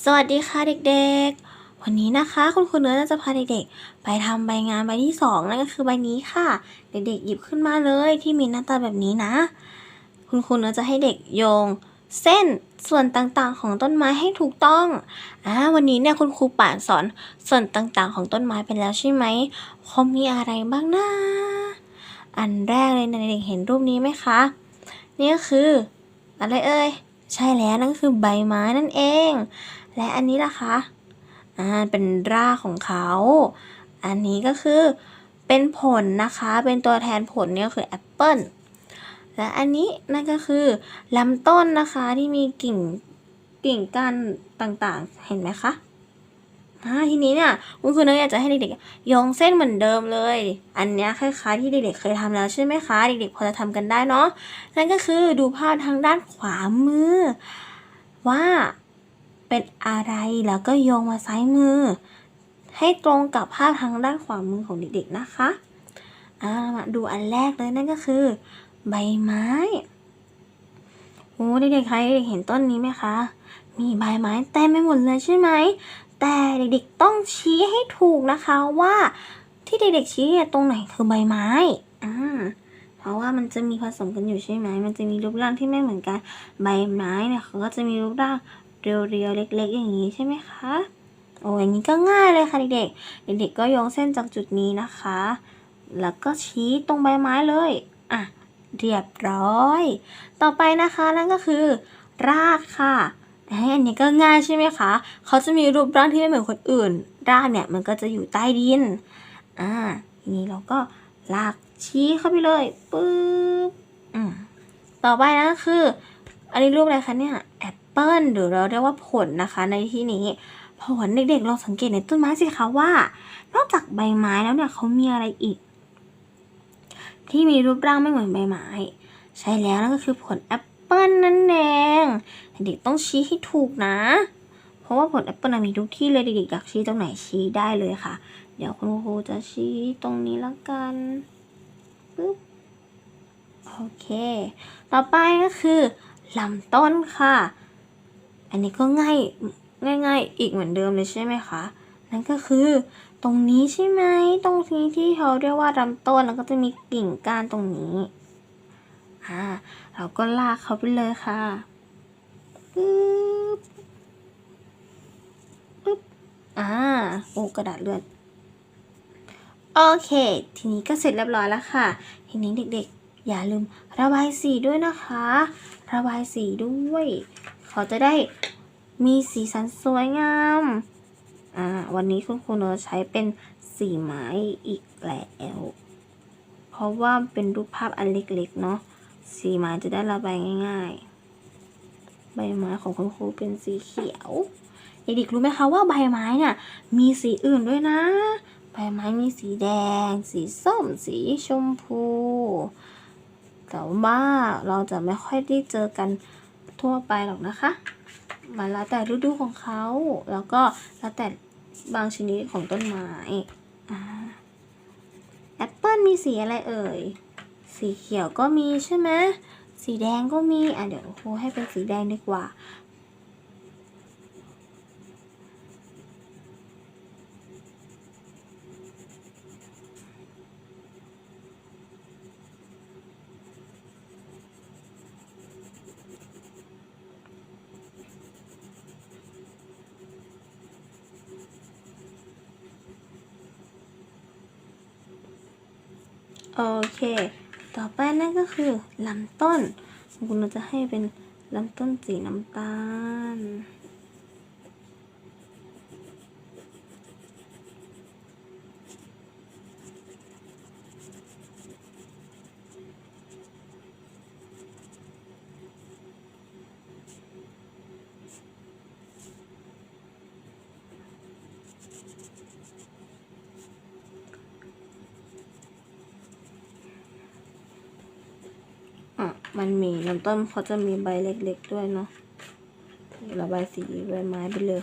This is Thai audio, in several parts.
สวัสดีค่ะเด็กๆ วันนี้นะคะคุณครูเนื้อจะพาเด็กๆ ไปทำใบงานใบที่สองนั่นก็คือใบนี้ค่ะ เด็กๆหยิบขึ้นมาเลยที่มีหน้าตาแบบนี้นะ คุณครูเนื้อจะให้เด็กโยง เส้นส่วนต่างๆของต้นไม้ให้ถูกต้องอ่าวันนี้เนี่ยคุณครูป่านสอนส่วนต่างๆของต้นไม้ไปแล้วใช่ไหมเขามีอะไรบ้างนะอันแรกเลยนะเด็กๆเห็นรูปนี้ไหมคะ นี่ก็คือ อะไรเอ่ย ใช่แล้วนั่นก็คือใบไม้นั่นเอง และอันนี้ล่ะคะอ่าเป็นรากของเขา อันนี้ก็คือเป็นผลนะคะ เป็นตัวแทนผลเนี่ยคือแอปเปิลและอันนี้นั่นก็คือลำต้นนะคะที่มีกิ่งกิ่งก้านต่างๆ เห็นไหมคะ อ่าทีนี้เนี่ยคุณครูนึกอยากจะให้เด็กๆโยงเส้นเหมือนเดิมเลย อันเนี้ยคล้ายๆที่เด็กๆเคยทำแล้วใช่ไหมคะเด็กๆพอจะทำกันได้เนาะนั่นก็คือดูภาพทางด้านขวามือ ว่าเป็นอะไรแล้วก็โยงมาซ้ายมือ ให้ตรงกับภาพทางด้านขวามือของเด็กๆนะคะอ่ามาดูอันแรกเลยนั่นก็คือ ใบไม้โอ้เด็กๆใครเด็กเห็นต้นนี้ไหมคะมีใบไม้เต็มไปหมดเลยใช่ไหม แต่เด็กๆต้องชี้ให้ถูกนะคะว่าที่เด็กๆชี้เนี่ยตรงไหนคือใบไม้อ่าเพราะว่ามันจะมีผสมกันอยู่ใช่ไหม มันจะมีรูปร่างที่ไม่เหมือนกัน ใบไม้เนี่ยเขาก็จะมีรูปร่างเรียวๆเล็ก ๆ อย่างนี้ใช่ไหมคะ โอ้อย่างนี้ก็ง่ายเลยค่ะเด็กๆ เด็กๆก็โยงเส้นจากจุดนี้นะคะ แล้วก็ชี้ตรงใบไม้เลย อะ เรียบร้อย ต่อไปนะคะนั่นก็คือ รากค่ะ อันนี้ก็ง่ายใช่ไหมคะ เขาจะมีรูปร่างที่ไม่เหมือนคนอื่นรากเนี่ยมันก็จะอยู่ใต้ดิน อ่าทีนี้เราก็ลากชี้เข้าไปเลยปึ๊บอืมต่อไปนะคือ อันนี้รูปอะไรคะเนี่ยแอปเปิลหรือเราเรียกว่าผลนะคะในที่นี้ ผลเด็กๆลองสังเกตในต้นไม้สิคะว่า นอกจากใบไม้แล้วเนี่ยเขามีอะไรอีก ที่มีรูปร่างไม่เหมือนใบไม้ ใช่แล้วนั่นก็คือผลแอป ปิลนั่นเองเด็กต้องชี้ให้ถูกนะ เพราะว่าผลแอปเปิลมีทุกที่เลยเด็กๆอยากชี้ตรงไหนชี้ได้เลยค่ะ เดี๋ยวคุณครูจะชี้ตรงนี้ละกันปึ๊บโอเค ต่อไปก็คือลำต้นค่ะ อันนี้ก็ง่ายง่ายๆอีกเหมือนเดิมเลยใช่ไหมคะ นั่นก็คือตรงนี้ใช่ไหม ตรงนี้ที่เขาเรียกว่าลำต้นแล้วก็จะมีกิ่งก้านตรงนี้ อ่าเราก็ลากเขาไปเลยค่ะปึ๊บปึ๊บอ่าโอ้กระดาษเลือดโอเค ทีนี้ก็เสร็จเรียบร้อยแล้วค่ะ ทีนี้เด็กๆ อย่าลืมระบายสีด้วยนะคะ ระบายสีด้วย เขาจะได้มีสีสันสวยงามอ่าวันนี้คุณครูเนอใช้เป็นสีไม้อีกแล้ว เพราะว่าเป็นรูปภาพอันเล็กๆเนาะ สีไม้จะได้ระบายง่าย ๆ ใบไม้ของคุณครูเป็นสีเขียวเด็กๆรู้ไหมคะว่าใบไม้เนี่ยมีสีอื่นด้วยนะ ใบไม้มีสีแดง สีส้ม สีชมพูแต่ว่าเราจะไม่ค่อยได้เจอกันทั่วไปหรอกนะคะ มันแล้วแต่ฤดูของเขา แล้วก็แล้วแต่บางชนิดของต้นไม้อ่าแอปเปิลมีสีอะไรเอ่ย สีเขียวก็มีใช่ไหมสีแดงก็มี อะเดี๋ยวครูให้เป็นสีแดงดีกว่า โอเค ต่อไปนั่นก็คือลำต้น คุณเราจะให้เป็นลำต้นสีน้ำตาล มันมีลำต้นเขาจะมีใบเล็กๆด้วยเนาะระบายสีใบไม้ไปเลย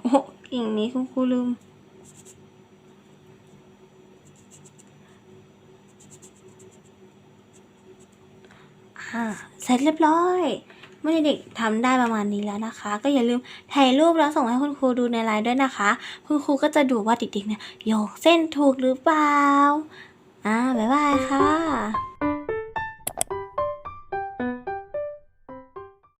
โอ้กิ่งนี้คุณครูลืม อ่า เสร็จเรียบร้อย เมื่อเด็กๆทำได้ประมาณนี้แล้วนะคะ ก็อย่าลืมถ่ายรูปแล้วส่งให้คุณครูดูในไลน์ด้วยนะคะ คุณครูก็จะดูว่าเด็กๆเนี่ยโยกเส้นถูกหรือเปล่าอ่าบ๊ายบายค่ะ